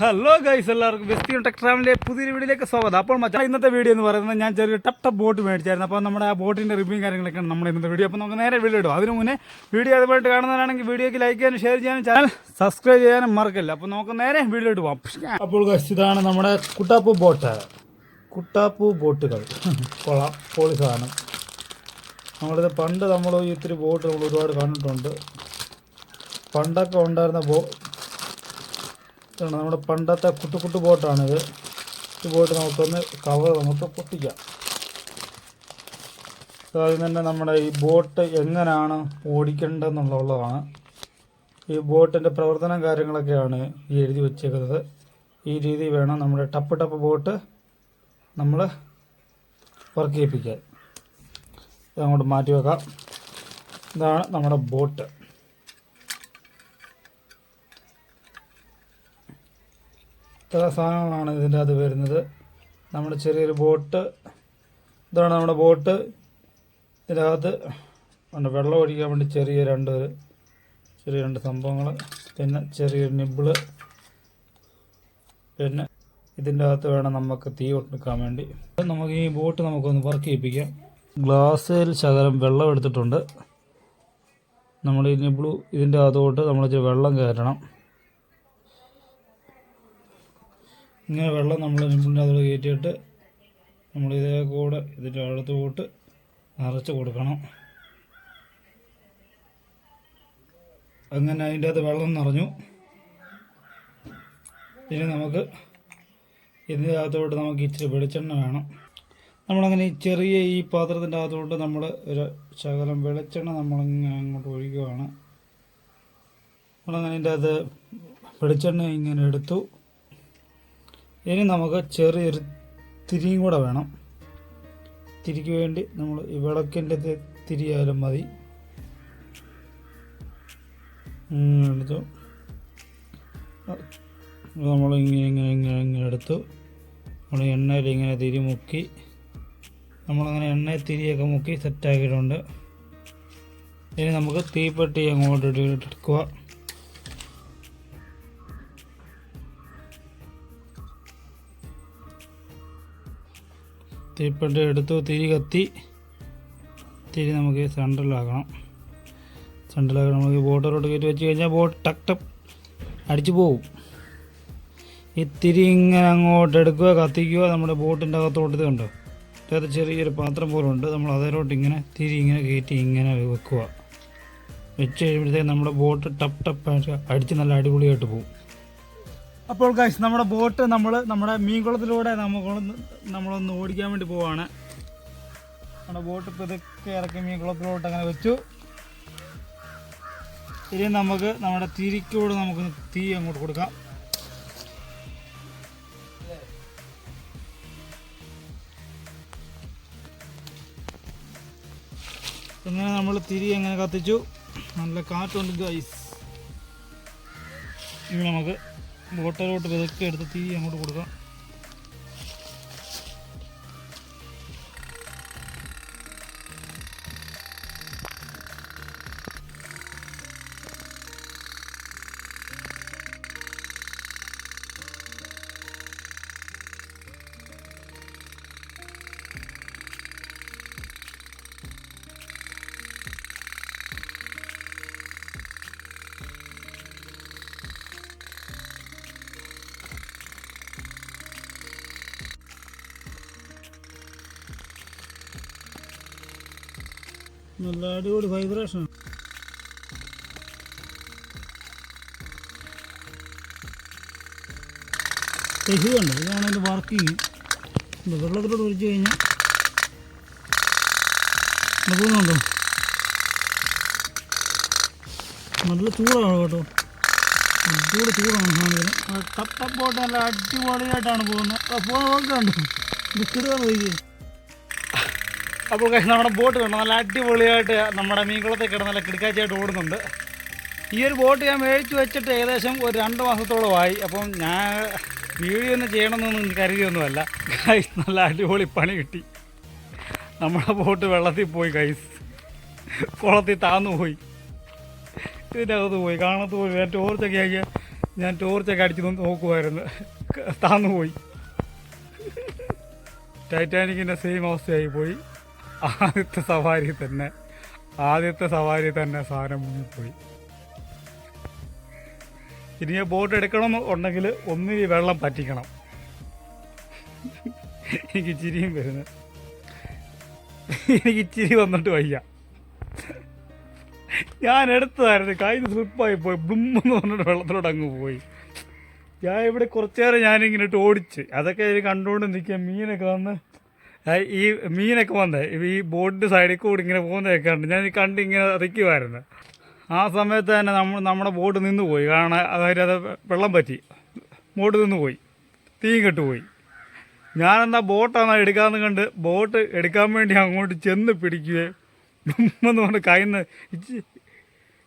Hello guys എല്ലാവർക്കും. വെസ്റ്റിയൻ tech ട്രാവലിന്റെ പുതിയൊരു വീഡിയോയിലേക്ക് സ്വാഗതം. അപ്പോൾ മച്ചാ ഇന്നത്തെ വീഡിയോ എന്ന് പറയുന്നത് ഞാൻ ചെറിയ ടപ്പ് ടപ്പ് ബോട്ട് മേടിച്ചായിരുന്നു. അപ്പോൾ നമ്മുടെ ആ ബോട്ടിന്റെ റിവ്യൂ കാര്യങ്ങളൊക്കെയാണ് നമ്മുടെ ഇന്നത്തെ വീഡിയോ. അപ്പോൾ നമുക്ക് നേരെ വീഡിയോ ഇടും. അതിന് മുന്നേ വീഡിയോ അതുമായിട്ട് കാണുന്നതാണെങ്കിൽ വീഡിയോയ്ക്ക് ലൈക്ക് ചെയ്യാനും ഷെയർ ചെയ്യാനും ചാനൽ സബ്സ്ക്രൈബ് ചെയ്യാനും മറക്കില്ല. അപ്പോൾ നമുക്ക് നേരെ വീഡിയോ പോകാം അപ്പോൾ ഇതാണ് നമ്മുടെ കുട്ടാപ്പു ബോട്ട്. കുട്ടാപ്പു ബോട്ടുകൾ. കൊള്ളാം. പൊളി സാധനം. നമ്മളിത് പണ്ട് നമ്മൾ ഈ ഇത്തിരി ബോട്ട് നമ്മൾ ഒരുപാട് കണ്ടിട്ടുണ്ട്. പണ്ടൊക്കെ ഉണ്ടായിരുന്ന ബോ ഇതാണ് നമ്മുടെ പണ്ടത്തെ കുട്ടു കുട്ടു ബോട്ടാണിത്. ഈ ബോട്ട് നമുക്കൊന്ന് കവർ നമുക്ക് പൊട്ടിക്കാം. ആദ്യം തന്നെ നമ്മുടെ ഈ ബോട്ട് എങ്ങനെയാണ് ഓടിക്കേണ്ടതെന്നുള്ളതാണ്. ഈ ബോട്ടിന്റെ പ്രവർത്തനം കാര്യങ്ങളൊക്കെയാണ് ഈ എഴുതി വെച്ചേക്കുന്നത്. ഈ രീതി വേണം നമ്മുടെ ടപ്പ് ടപ്പ് ബോട്ട് നമ്മൾ വർക്ക് ചെയ്യിപ്പിക്കാൻ അങ്ങോട്ട് മാറ്റി വെക്കാം. ഇതാണ് നമ്മുടെ ബോട്ട്. ഇത്ര സാധനങ്ങളാണ് ഇതിന്റെ അത് വരുന്നത്. നമ്മുടെ ചെറിയൊരു ബോട്ട്. ഇതാണ് നമ്മുടെ ബോട്ട്. ഇതിനകത്ത് ഉണ്ട് വെള്ളം ഒഴിക്കാൻ വേണ്ടി ചെറിയ രണ്ട് ചെറിയ രണ്ട് സംഭവങ്ങൾ. പിന്നെ ചെറിയൊരു നിബിൾ പിന്നെ ഇതിന്റെ അകത്ത് വേണം നമുക്ക് തീ കൊടുക്കാൻ വേണ്ടി. നമുക്ക് ഈ ബോട്ട് നമുക്കൊന്ന് വർക്ക് ചെയ്യിപ്പിക്കാം. ഗ്ലാസ്സിൽ ശകലം വെള്ളം എടുത്തിട്ടുണ്ട്. നമ്മൾ ഈ നിബിളു ഇതിന്റെ അകത്തോട്ട് നമ്മൾ വെള്ളം കയറ്റണം. ഇങ്ങനെ വെള്ളം നമ്മൾ നിമ്പിളിന്റെ അതോടെ കയറ്റിയിട്ട് നമ്മൾ ഇതേ കൂടെ ഇതിന്റെ അടുത്ത് പോട്ട് നിറച്ച് കൊടുക്കണം. അങ്ങനെ അതിന്റെ അകത്ത് വെള്ളം നിറഞ്ഞു. ഇനി നമുക്ക് ഇതിന്റെ അകത്തോട്ട് നമുക്ക് ഇച്ചിരി വെളിച്ചെണ്ണ വേണം. നമ്മളങ്ങനെ ഈ ചെറിയ ഈ പാത്രത്തിന്റെ അകത്തോട്ട് നമ്മൾ ഒരു ശകലം വെളിച്ചെണ്ണ നമ്മളിങ്ങനെ അങ്ങോട്ട് ഒഴിക്കുകയാണ് നമ്മളങ്ങനെ അതിന്റെ അകത്ത് വെളിച്ചെണ്ണ ഇങ്ങനെ എടുത്തു. ഇനി നമുക്ക് ചെറിയൊരു തിരിയും കൂടെ വേണം. തിരിക്ക് വേണ്ടി നമ്മൾ ഈ വിളക്കിന്റെ തിരിയായാലും മതി. എടുത്തു. നമ്മൾ ഇങ്ങനെ ഇങ്ങനെ ഇങ്ങനെ ഇങ്ങനെ എടുത്തു. നമ്മൾ എണ്ണയിൽ ഇങ്ങനെ തിരി മുക്കി. നമ്മളങ്ങനെ എണ്ണ തിരിയൊക്കെ മുക്കി സെറ്റാക്കിയിട്ടുണ്ട് ഇനി നമുക്ക് തീപ്പെട്ടി അങ്ങോട്ട് എടുക്കുക. തീപ്പെട്ടി എടുത്തു തിരി കത്തി. തിരി നമുക്ക് സെൻട്രലാക്കണം സെൻട്രലാക്കണം നമുക്ക് ബോട്ടറോട്ട് കയറ്റി വെച്ച് കഴിഞ്ഞാൽ ബോട്ട് ടക് ടക്ക് അടിച്ചു പോവും. ഇത്തിരി ഇങ്ങനെ അങ്ങോട്ട് എടുക്കുക കത്തിക്കുക നമ്മുടെ ബോട്ടിന്റെ അകത്തോട്ട് ഇത് കണ്ടോ ചെറിയൊരു പാത്രം പോലെ ഉണ്ട്. നമ്മൾ അതിലോട്ട് ഇങ്ങനെ തിരി ഇങ്ങനെ കയറ്റി ഇങ്ങനെ വെക്കുക. വെച്ച് കഴിയുമ്പോഴത്തേക്ക് നമ്മുടെ ബോട്ട് ടപ്പ് ടപ്പ് അടിച്ച് നല്ല അടിപൊളിയായിട്ട് പോകും അപ്പോൾ ഗൈസ് നമ്മുടെ ബോട്ട് നമ്മൾ നമ്മുടെ മീൻകുളത്തിലൂടെ നമുക്കൊന്ന് നമ്മളൊന്ന് ഓടിക്കാൻ വേണ്ടി പോവാണ്. നമ്മുടെ ബോട്ട് ഇപ്പോൾ ഇതൊക്കെ ഇറക്കി മീൻകുളത്തിലോട്ട് അങ്ങനെ വെച്ചു. ഇനി നമുക്ക് നമ്മുടെ തിരിക്കോട് നമുക്ക് തീ അങ്ങോട്ട് കൊടുക്കാം. ഇങ്ങനെ നമ്മൾ തിരി അങ്ങനെ കത്തിച്ചു? നല്ല കാറ്റുണ്ട് ഗൈസ് ഇനി നമുക്ക് ബോട്ടിലോട്ട് വിതക്കി എടുത്ത് തീ അങ്ങോട്ട് കൊടുക്കാം. നല്ല അടിപൊളി വൈബ്രേഷൻ ഇതുണ്ട് ഇതാണ് അതിന്റെ വർക്കിങ് വെള്ളത്തിലോട്ട് ഒഴിച്ചു കഴിഞ്ഞാൽ പോകുന്നുണ്ടോ നല്ല ചൂടാണ് കേട്ടോ. അടിപൊളി ചൂടാണ് സാധനം. ടപ്പ് പോട്ട് ബോട്ട് നല്ല അടിപൊളിയായിട്ടാണ് പോകുന്നത്. പോകുന്ന നോക്കുന്നുണ്ടോ ബിസ്ക്കറ്റ് പോയി അപ്പോൾ നമ്മുടെ ബോട്ട് കണ്ടു? നല്ല അടിപൊളിയായിട്ട് നമ്മുടെ മീൻകുളത്തിൽ കിടന്ന് നല്ല കിടക്കാച്ചയായിട്ട് ഓടുന്നുണ്ട്. ഈ ഒരു ബോട്ട് ഞാൻ മേടിച്ച് വെച്ചിട്ട് ഏകദേശം ഒരു രണ്ട് മാസത്തോളമായി അപ്പം ഞാൻ വീഡിയോ ഒന്നും ചെയ്യണമെന്നൊന്നും കരുതിയൊന്നുമല്ല. ഗൈസ് നല്ല അടിപൊളി പണി കിട്ടി. നമ്മുടെ ബോട്ട് വെള്ളത്തിൽ പോയി ഗൈസ് കുളത്തിൽ താന്നു പോയി. ഇതിന്റെ അകത്ത് പോയി. കാണത്ത് പോയി ഞാൻ ടോർച്ചൊക്കെ ആക്കിയ ഞാൻ ടോർച്ചൊക്കെ അടിച്ച് നോക്കുമായിരുന്നു താന്നു പോയി. ടൈറ്റാനിക്കിന്റെ സെയിം അവസ്ഥയായി പോയി. ആദ്യത്തെ സവാരി തന്നെ. ആദ്യത്തെ സവാരി തന്നെ സാധനം മുങ്ങിപ്പോയി ഇനി ബോട്ട് എടുക്കണം ഉണ്ടെങ്കിൽ ഒന്നിനി വെള്ളം പറ്റിക്കണം. എനിക്ക് ചിരിയും വരുന്നു. എനിക്ക് ചിരി വന്നിട്ട് വയ്യ. ഞാൻ എടുത്തതായിരുന്നു. കയ്യിൽ സ്ലിപ്പായി പോയി. ബ്ലുമെന്ന് പറഞ്ഞിട്ട് വെള്ളത്തിലോട്ട് അങ്ങ് പോയി. ഞാൻ ഇവിടെ കുറച്ചേരം ഞാനിങ്ങനെ ഇട്ട് ഓടിച്ച്. അതൊക്കെ കണ്ടുകൊണ്ട് നിൽക്കുക മീനൊക്കെ വന്ന് ഈ മീനൊക്കെ വന്നേ. ഈ ബോട്ടിന്റെ സൈഡിൽ കൂടി ഇങ്ങനെ പോകുന്നതൊക്കെ കണ്ട് ഞാൻ കണ്ട് ഇങ്ങനെ റിക്കുമായിരുന്നു ആ സമയത്ത് തന്നെ നമ്മൾ നമ്മുടെ ബോട്ട് നിന്ന് പോയി. കാരണം അതായത് അത് വെള്ളം പറ്റി. ബോട്ട് നിന്ന് പോയി. തീയും കെട്ടുപോയി. ഞാനെന്താ ബോട്ടാണ് എടുക്കാമെന്ന് കണ്ട് ബോട്ട് എടുക്കാൻ വേണ്ടി അങ്ങോട്ട് ചെന്ന് പിടിക്കുകയും എന്ന് പറഞ്ഞ് കയ്യിൽ നിന്ന്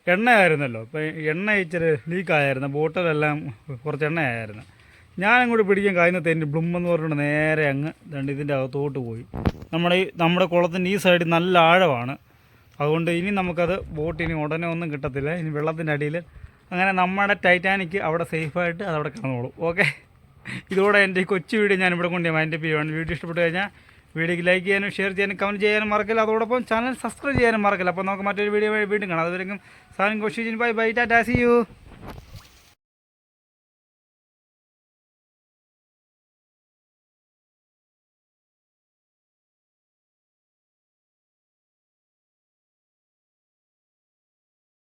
എണ്ണയായിരുന്നല്ലോ. അപ്പം എണ്ണ ഇച്ചിരി ലീക്കായിരുന്നു ബോട്ടിലെല്ലാം കുറച്ച് എണ്ണയായിരുന്നു. ഞാൻ അങ്ങോട്ട് പിടിക്കാൻ കയ്യിൽ എന്റെ ബ്ലുമെന്ന് പറഞ്ഞിട്ട് നേരെ അങ്ങ് രണ്ട് ഇതിന്റെ അകത്തോട്ട് പോയി. നമ്മുടെ ഈ നമ്മുടെ കുളത്തിന്റെ ഈ സൈഡിൽ നല്ല ആഴമാണ്. അതുകൊണ്ട് ഇനി നമുക്കത് ബോട്ട് ഇനി ഉടനെ ഒന്നും കിട്ടത്തില്ല. ഇനി വെള്ളത്തിന്റെ അടിയിൽ അങ്ങനെ നമ്മുടെ ടൈറ്റാനിക്ക് അവിടെ സേഫായിട്ട് അതവിടെ കിടന്നോളും. ഓക്കെ? ഇതോടെ എന്റെ ഈ കൊച്ചു വീഡിയോ ഞാൻ ഇവിടെ കൊണ്ട് മൈൻഡപ്പ് ചെയ്യുവാണ്. വീഡിയോ ഇഷ്ടപ്പെട്ട് കഴിഞ്ഞാൽ വീഡിയോക്ക് ലൈക്ക് ചെയ്യാനും ഷെയർ ചെയ്യാനും കമന്റ് ചെയ്യാനും മറക്കില്ല അതോടൊപ്പം ചാനൽ സബ്സ്ക്രൈബ് ചെയ്യാനും മറക്കില്ല അപ്പോൾ നമുക്ക് മറ്റൊരു വീഡിയോ വീണ്ടും കാണാം. അതുവരെയും സാധനം കൊച്ചു bye bye tata see you.